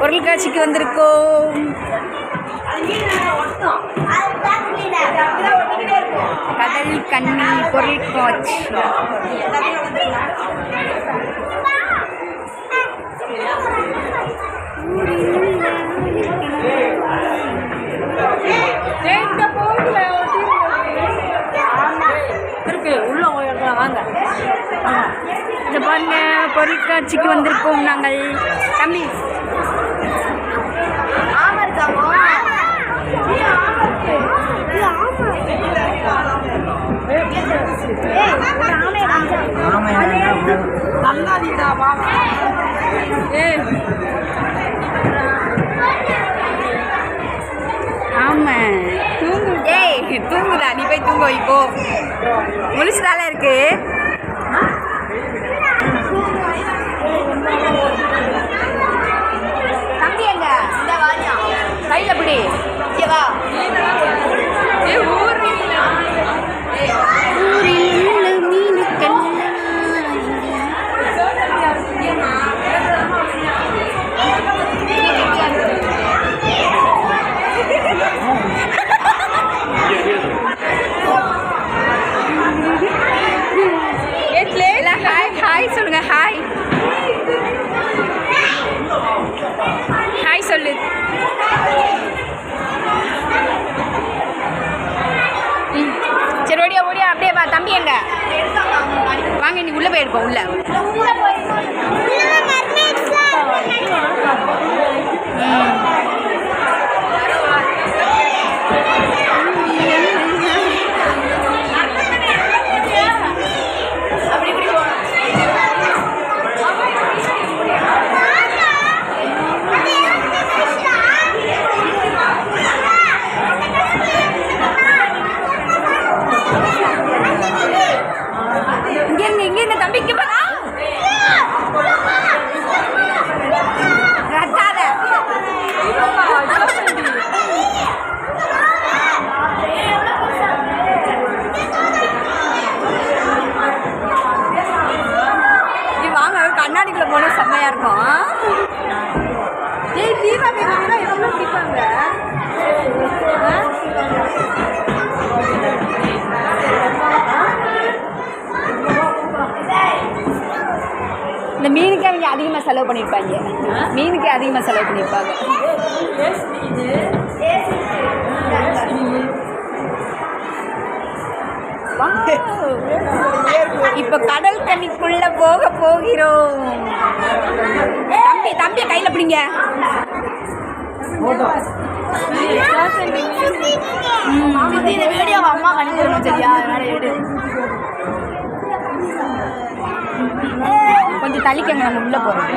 பொருட்காட்சிக்கு வந்திருக்கோம். கடல் கண்ணி பொருட்காட்சி இருக்கு உள்ள வாங்க. இந்த பாருங்க பொருட்காட்சிக்கு வந்திருக்கோம் நாங்கள். தம்பி. நல்லாதீடா ஆமா தூங்கு. ஏய் தூங்குதா நீ போய் தூங்க இப்போ. முழிச்சுதால இருக்கு. நீ உள்ள. உள்ள கண்ணாடிக்குள்ள போனா செம்மையா இருக்கும் ஏய் தீபா பிடிப்பாங்க இந்த மீனுக்கு அவங்க அதிகமாக செலவு பண்ணியிருப்பாங்க மீனுக்கு அதிகமாக செலவு பண்ணியிருப்பாங்க இப்போ கடல் கண்ணிக்குள்ள போக போகிறோம். தம்பி தம்பி கையில் பிடிங்க. இந்த அம்மா கணிக்கிறோம் சரியா? கொஞ்சம் தள்ளிக்கங்க நம்ம உள்ள போறோம்.